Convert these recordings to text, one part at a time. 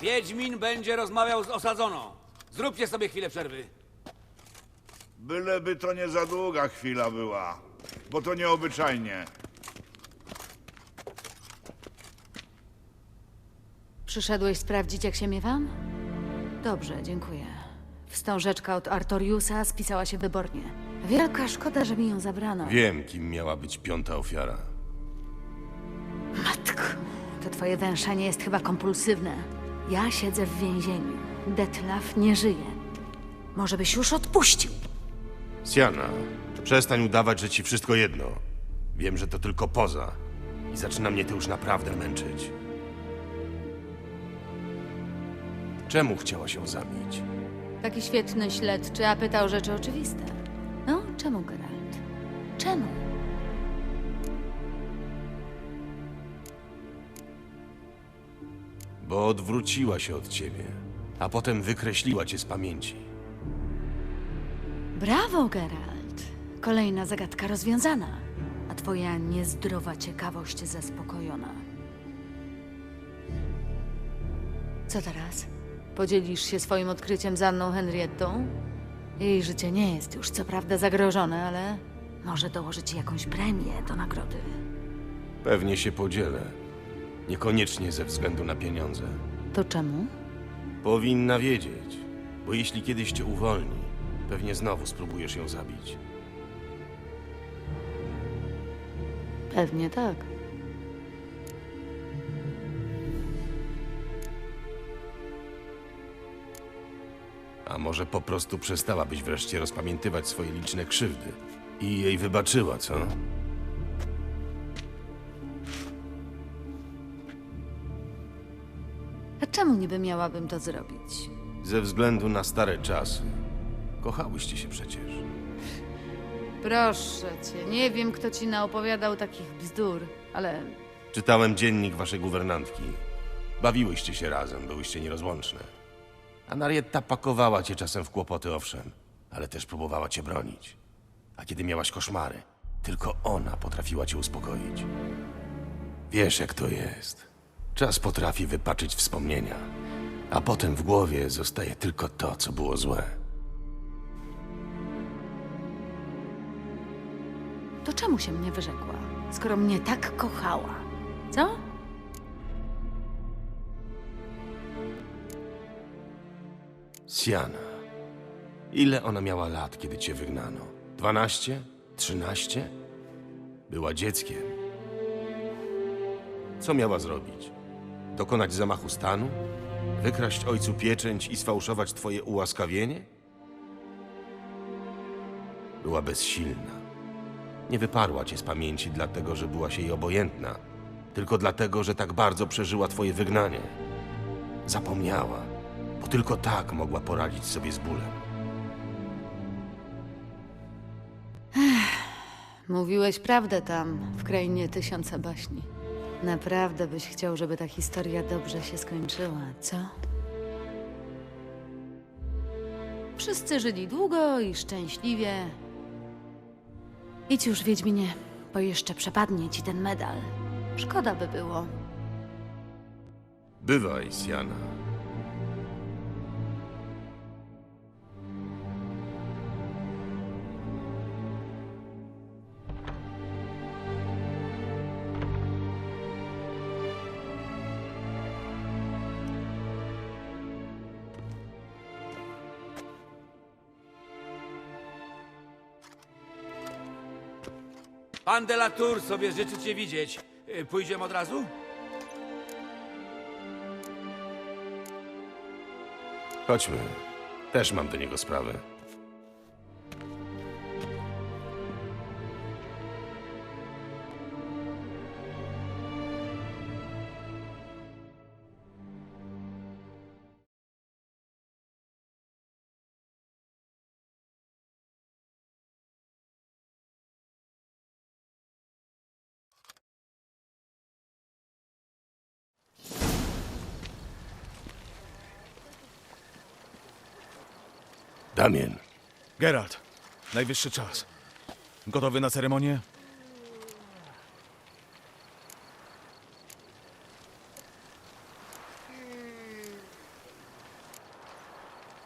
Wiedźmin będzie rozmawiał z osadzoną. Zróbcie sobie chwilę przerwy. Byleby to nie za długa chwila była, bo to nieobyczajnie. Przyszedłeś sprawdzić, jak się miewam? Dobrze, dziękuję. Wstążeczka od Artoriusa spisała się wybornie. Wielka szkoda, że mi ją zabrano. Wiem, kim miała być piąta ofiara. Matko, to twoje węszenie jest chyba kompulsywne. Ja siedzę w więzieniu. Detlaf nie żyje. Może byś już odpuścił? Siana, przestań udawać, że ci wszystko jedno. Wiem, że to tylko poza. I zaczyna mnie to już naprawdę męczyć. Czemu chciała się zabić? Taki świetny śledczy, a pytał rzeczy oczywiste. No, czemu, Geralt? Czemu? Bo odwróciła się od ciebie, a potem wykreśliła cię z pamięci. Brawo, Geralt. Kolejna zagadka rozwiązana, a twoja niezdrowa ciekawość zaspokojona. Co teraz? Podzielisz się swoim odkryciem z Anną Henriettą? Jej życie nie jest już co prawda zagrożone, ale może dołożyć jakąś premię do nagrody. Pewnie się podzielę. Niekoniecznie ze względu na pieniądze. To czemu? Powinna wiedzieć, bo jeśli kiedyś cię uwolni, pewnie znowu spróbujesz ją zabić. Pewnie tak. A może po prostu przestałabyś wreszcie rozpamiętywać swoje liczne krzywdy i jej wybaczyła, co? A czemu niby miałabym to zrobić? Ze względu na stare czasy. Kochałyście się przecież. Proszę cię, nie wiem, kto ci naopowiadał takich bzdur, ale Czytałem dziennik waszej guwernantki. Bawiłyście się razem, byłyście nierozłączne. A Narietta pakowała cię czasem w kłopoty, owszem, ale też próbowała cię bronić. A kiedy miałaś koszmary, tylko ona potrafiła cię uspokoić. Wiesz, jak to jest. Czas potrafi wypaczyć wspomnienia, a potem w głowie zostaje tylko to, co było złe. to czemu się mnie wyrzekła, skoro mnie tak kochała? Co? Siana. Ile ona miała lat, kiedy cię wygnano? Dwanaście? Trzynaście? Była dzieckiem. Co miała zrobić? Dokonać zamachu stanu? Wykraść ojcu pieczęć i sfałszować twoje ułaskawienie? Była bezsilna. Nie wyparła cię z pamięci dlatego, że byłaś jej obojętna, tylko dlatego, że tak bardzo przeżyła twoje wygnanie. Zapomniała, bo tylko tak mogła poradzić sobie z bólem. Mówiłeś prawdę tam, w krainie tysiąca baśni. Naprawdę byś chciał, żeby ta historia dobrze się skończyła, co? Wszyscy żyli długo i szczęśliwie. Idź już, Wiedźminie, bo jeszcze przepadnie ci ten medal. Szkoda by było. Bywaj, Siana. Pan de la Tour sobie życzy cię widzieć. Y, Pójdziemy od razu? Chodźmy. Też mam do niego sprawę. Damien, Geralt, najwyższy czas. Gotowy na ceremonię?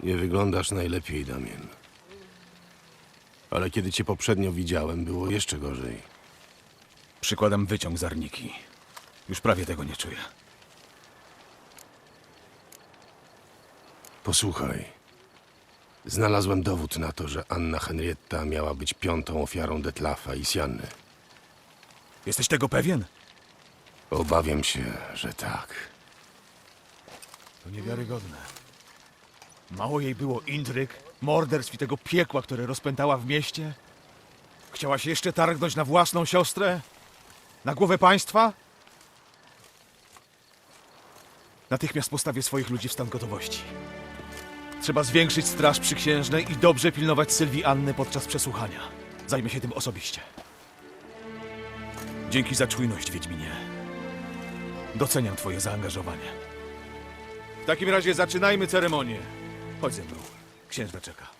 Nie wyglądasz najlepiej, Damien. Ale kiedy cię poprzednio widziałem, było jeszcze gorzej. Przykładam wyciąg z Arniki. Już prawie tego nie czuję. Posłuchaj. Znalazłem dowód na to, że Anna Henrietta miała być piątą ofiarą Detlafa i Sianny. Jesteś tego pewien? Obawiam się, że tak. To niewiarygodne. Mało jej było intryg, morderstw i tego piekła, które rozpętała w mieście? Chciała się jeszcze targnąć na własną siostrę? Na głowę państwa? Natychmiast postawię swoich ludzi w stan gotowości. Trzeba zwiększyć straż przyksiężnej i dobrze pilnować Sylwii Anny podczas przesłuchania. Zajmę się tym osobiście. Dzięki za czujność, Wiedźminie. Doceniam twoje zaangażowanie. W takim razie zaczynajmy ceremonię. Chodź ze mną. Księżna czeka.